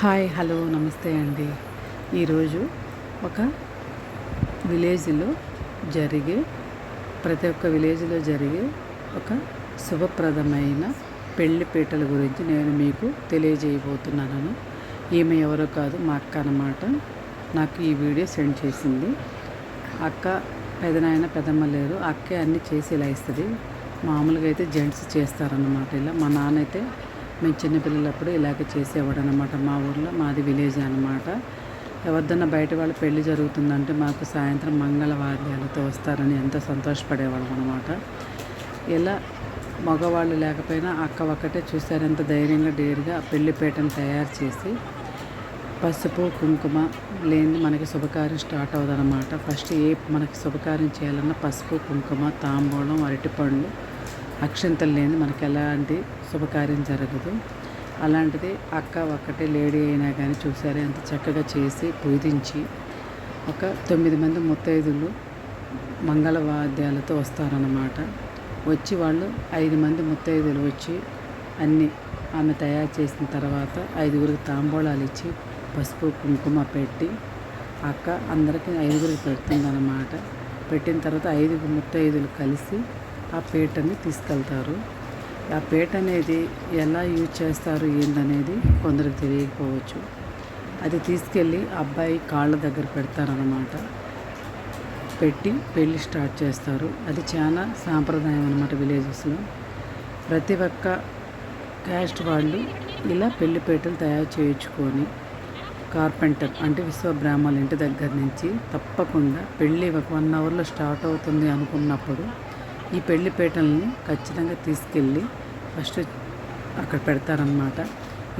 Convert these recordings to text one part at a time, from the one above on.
Hi hello నమస్తే అండి. ఈరోజు ఒక విలేజ్లో జరిగే ప్రతి ఒక్క విలేజ్లో జరిగే ఒక శుభప్రదమైన పెళ్ళి పీటల గురించి నేను మీకు తెలియజేయబోతున్నాను. ఈమె ఎవరో కాదు మా అక్క అన్నమాట. నాకు ఈ వీడియో సెండ్ చేసింది. అక్క పెదనాయన పెదమ్మ లేరు. అక్కే అన్నీ చేసి ఇలా ఇస్తుంది. మామూలుగా అయితే జెంట్స్ చేస్తారన్నమాట ఇలా. మా నాన్న అయితే మేము చిన్నపిల్లలప్పుడు ఇలాగ చేసేవాడు అనమాట మా ఊర్లో. మాది విలేజ్ అనమాట ఎవరిదన్నా బయట వాళ్ళ పెళ్ళి జరుగుతుందంటే మాకు సాయంత్రం మంగళవాద్యాలతో వస్తారని ఎంతో సంతోషపడేవాళ్ళం అనమాట ఇలా మగవాళ్ళు లేకపోయినా అక్క ఒక్కటే చూసారు ధైర్యంగా డేరుగా పెళ్ళిపేటను తయారు చేసి పసుపు కుంకుమ లేని మనకి శుభకార్యం స్టార్ట్ అవుదన్నమాట. ఫస్ట్ ఏ మనకి శుభకార్యం చేయాలన్నా పసుపు కుంకుమ తాంబూలం అరటిపండు అక్షంతలు లేని మనకి ఎలాంటి శుభకార్యం జరగదు. అలాంటిది అక్క ఒక్కటే లేడీ అయినా కానీ చూసారే అంత చక్కగా చేసి పూజించి ఒక తొమ్మిది మంది ముత్తైదులు మంగళవాద్యాలతో వస్తారన్నమాట. వచ్చి వాళ్ళు ఐదు మంది ముత్తైదులు వచ్చి అన్నీ ఆమె తయారు చేసిన తర్వాత ఐదుగురికి తాంబూలాలు ఇచ్చి పసుపు కుంకుమ పెట్టి అక్క అందరికీ ఐదుగురికి పెడుతుందన్నమాట. పెట్టిన తర్వాత ఐదుగురు ముత్తైదులు కలిసి ఆ పేటని తీసుకెళ్తారు. ఆ పేట అనేది ఎలా యూజ్ చేస్తారు ఏందనేది కొందరికి తెలియకపోవచ్చు. అది తీసుకెళ్ళి అబ్బాయి కాళ్ళ దగ్గర పెడతారనమాట పెట్టి పెళ్ళి స్టార్ట్ చేస్తారు. అది చాలా సాంప్రదాయం అనమాట విలేజెస్లో. ప్రతి ఒక్క క్యాస్ట్ వాళ్ళు ఇలా పెళ్ళి పేటలు తయారు చేయించుకొని కార్పెంటర్ అంటే విశ్వబ్రాహ్మణుల ఇంటి దగ్గర నుంచి తప్పకుండా పెళ్ళి ఒక వన్ అవర్లో స్టార్ట్ అవుతుంది అనుకున్నప్పుడు ఈ పెళ్ళి పీటల్ని ఖచ్చితంగా తీసుకెళ్ళి ఫస్ట్ అక్కడ పెడతారనమాట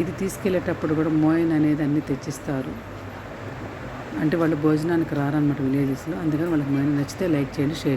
ఇది తీసుకెళ్ళేటప్పుడు కూడా మోయిన్ అనేది అన్నీ తెచ్చిస్తారు. అంటే వాళ్ళు భోజనానికి రారనమాట విలేజెస్లో. అందుకని వాళ్ళకి మోయిన్ నచ్చితే లైక్ చేయండి షేర్